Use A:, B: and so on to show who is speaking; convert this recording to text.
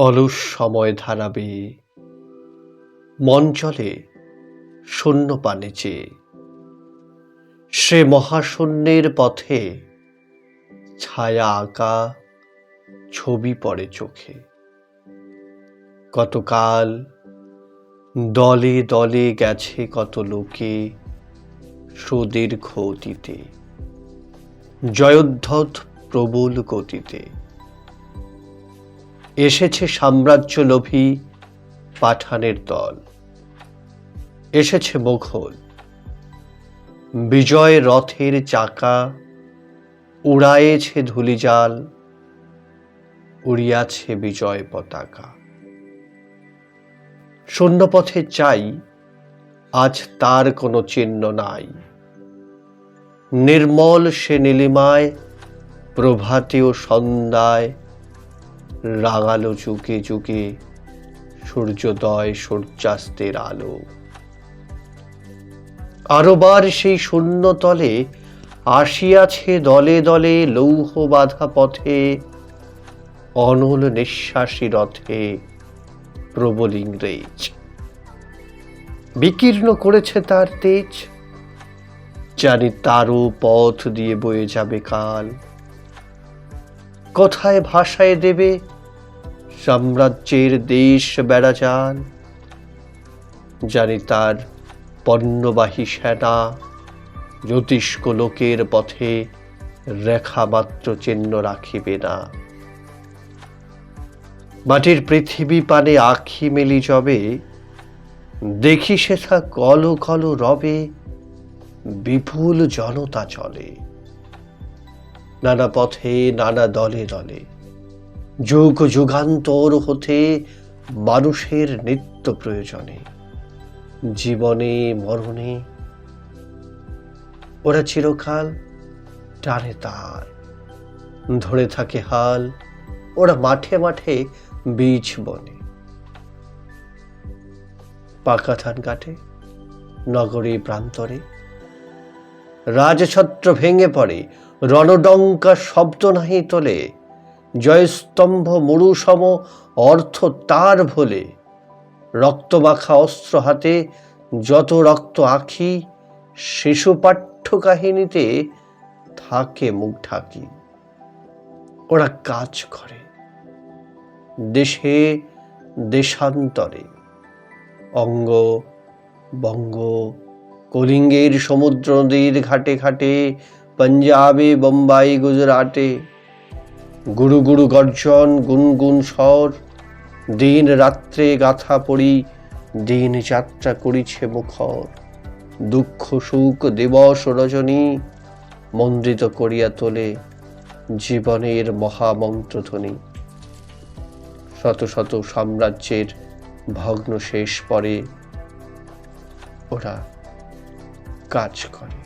A: অলস সময় ধারাবে। মন চলে শূন্য পানে চেয়ে। সে মহাশূন্যের পথে ছায়া আঁকা ছবি পড়ে চোখে। কতকাল দলে দলে গেছে কত লোকে সুদীর্ঘ অতীতে জয়োদ্ধত প্রবল গতিতে। এসেছে সাম্রাজ্য লোভী পাঠানের দল। এসেছে মুঘল। বিজয় রথের চাকা উড়ায়েছে ধুলিজাল, উড়িয়াছে বিজয় পতাকা। শূন্যপথে চাই, আজ তার কোনো চিহ্ন নাই। নির্মল সে নীলিমায় প্রভাতে ও সন্ধ্যায় রাঙালো যুগে যুগে সূর্যোদয় সূর্যাস্তের আলো। আরোবার সেই শূন্যতলে আসিয়াছে দলে দলে লৌহ বাধা পথে, অনল নিঃশ্বাসী রথে প্রবল ইংরেজ বিকীর্ণ করেছে তার তেজ, জানি তারও পথ দিয়ে বয়ে যাবে কাল। কোথায় ভাষায় দেবে, সাম্রাজ্যের দেশ বেড়াজাল জানি তার পণ্যবাহী সেনা, জ্যোতিষ্ক লোকের পথে রেখা মাত্র চিহ্ন রাখিবে না। মাটির পৃথিবী পানে আখি মেলি যবে দেখি সেথা কল কল রবে, বিপুল জনতা চলে। নানা পথে, নানা দলে দলে। যুগ যুগান্তর হতে মানুষের নিত্য প্রয়োজনে, জীবনে, মরণে। ওরা চিরকাল টানে তার, ধরে থাকে হাল, ওরা মাঠে মাঠে বীজ বনে। পাকা ধান কাটে নগরী প্রান্তরে রাজছত্র ভেঙে পড়ে, রণডঙ্কা শব্দ নাহি তোলে, জয়স্তম্ভ মরুসম অর্থ তার ভোলে। রক্তমাখা অস্ত্র হাতে, যত রক্ত আখি, শিশু পাঠ্য কাহিনীতে থাকে মুখ ঢাকি। ওরা কাজ করে, দেশে দেশান্তরে, অঙ্গ, বঙ্গ কলিঙ্গের সমুদ্র নদীর ঘাটে ঘাটে, পাঞ্জাবে, বোম্বাই, গুজরাটে। গুরু গুরু গর্জন গুনগুন স্বর। দিন রাত্রে গাথা পড়ি, দিন যাত্রা করিছে মুখর। দুঃখ সুখ দিবস রজনী, মন্দিত করিয়া তোলে জীবনের মহামন্ত্রধ্বনি। শত শত সাম্রাজ্যের ভগ্ন শেষ পরে ওরা কাজ করে।